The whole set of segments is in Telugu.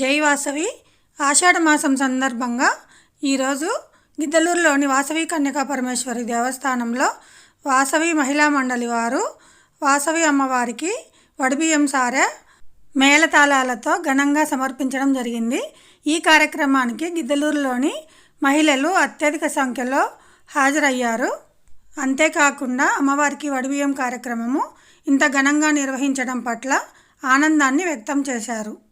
జై వాసవి. ఆషాఢ మాసం సందర్భంగా ఈరోజు గిద్దలూరులోని వాసవి కన్యకా పరమేశ్వరి దేవస్థానంలో వాసవి మహిళా మండలి వారు వాసవి అమ్మవారికి వడిబియ్యం సారె మేళతాళాలతో ఘనంగా సమర్పించడం జరిగింది. ఈ కార్యక్రమానికి గిద్దలూరులోని మహిళలు అత్యధిక సంఖ్యలో హాజరయ్యారు. అంతేకాకుండా అమ్మవారికి వడిబియ్యం కార్యక్రమము ఇంత ఘనంగా నిర్వహించడం పట్ల ఆనందాన్ని వ్యక్తం చేశారు.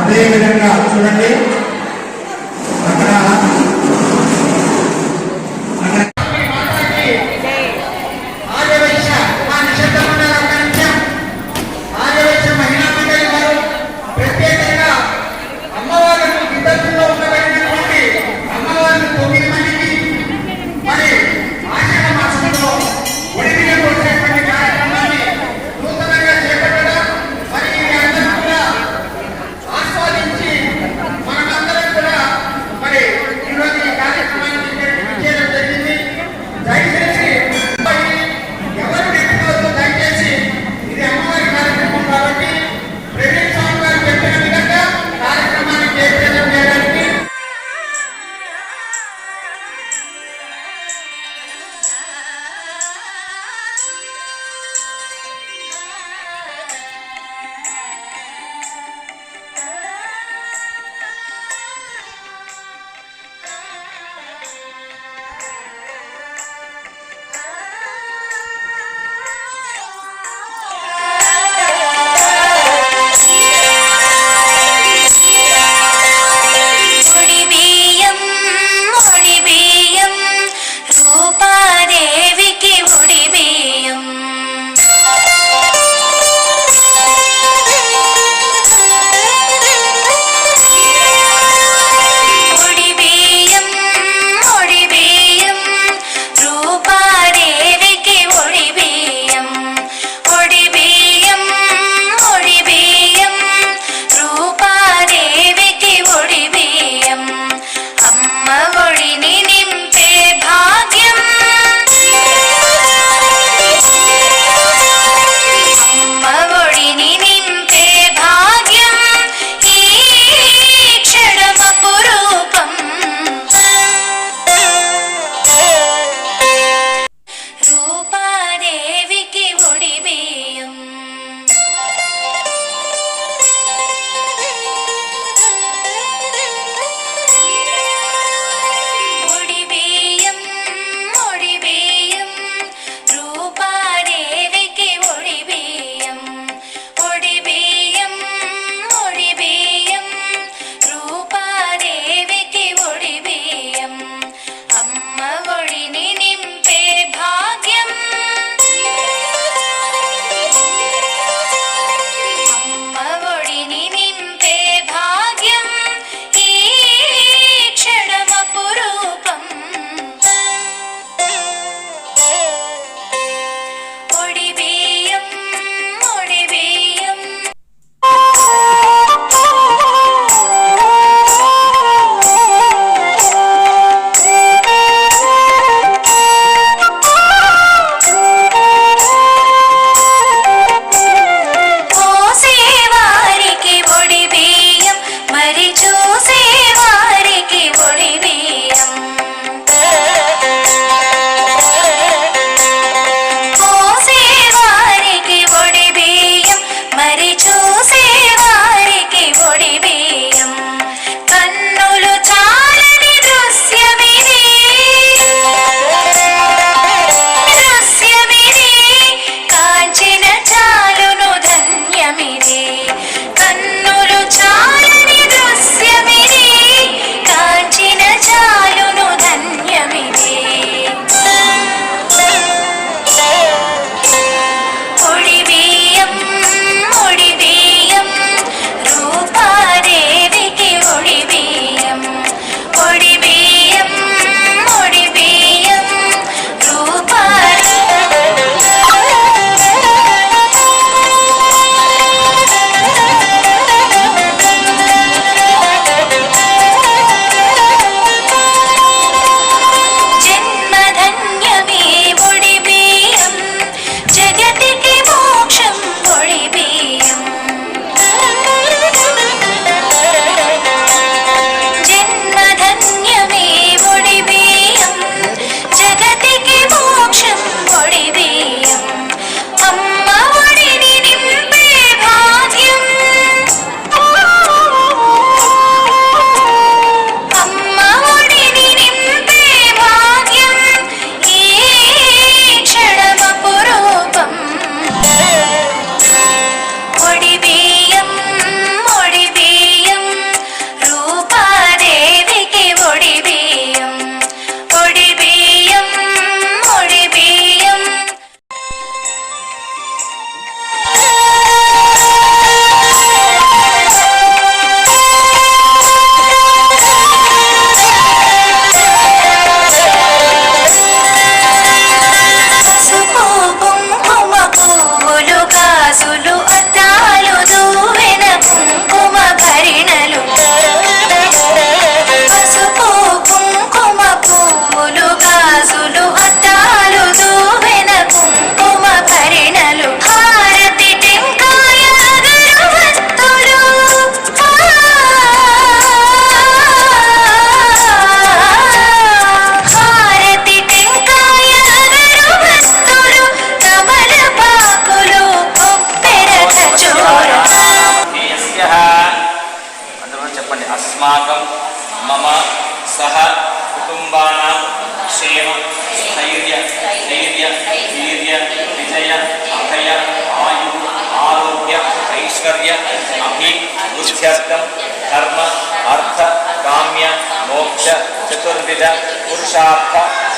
అదే విధంగా చూడండి.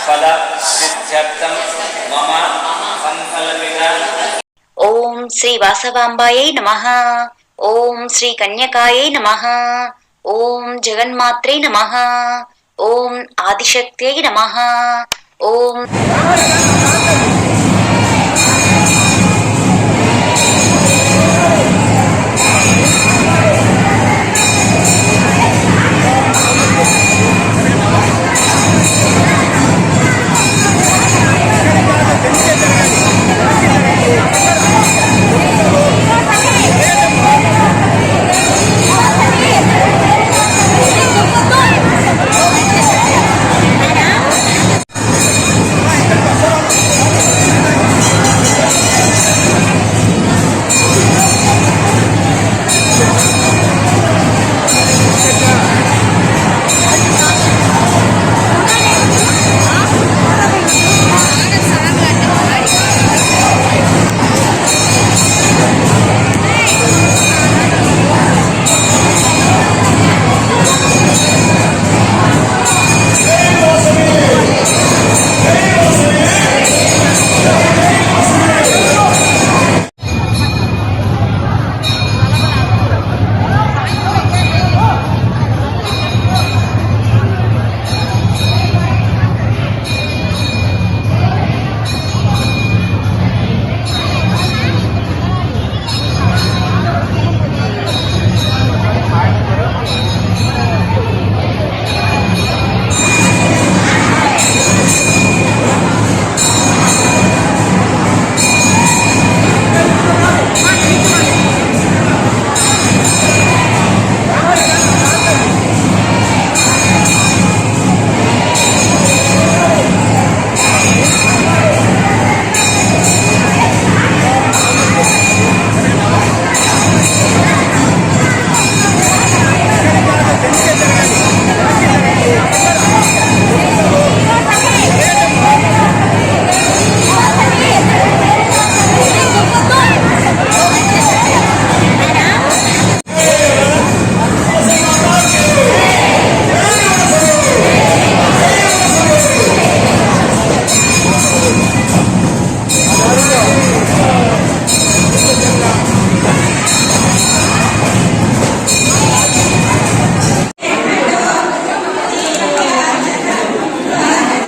ఫల సిద్ధ్యర్థం మమ సంకల్పిత ఓం శ్రీ వాసవాంబాయై నమ ఓం శ్రీ కన్యకాయై నమ ఓం జగన్మాత్రే నమ ఓం ఆదిశక్త్యై నమ ఓం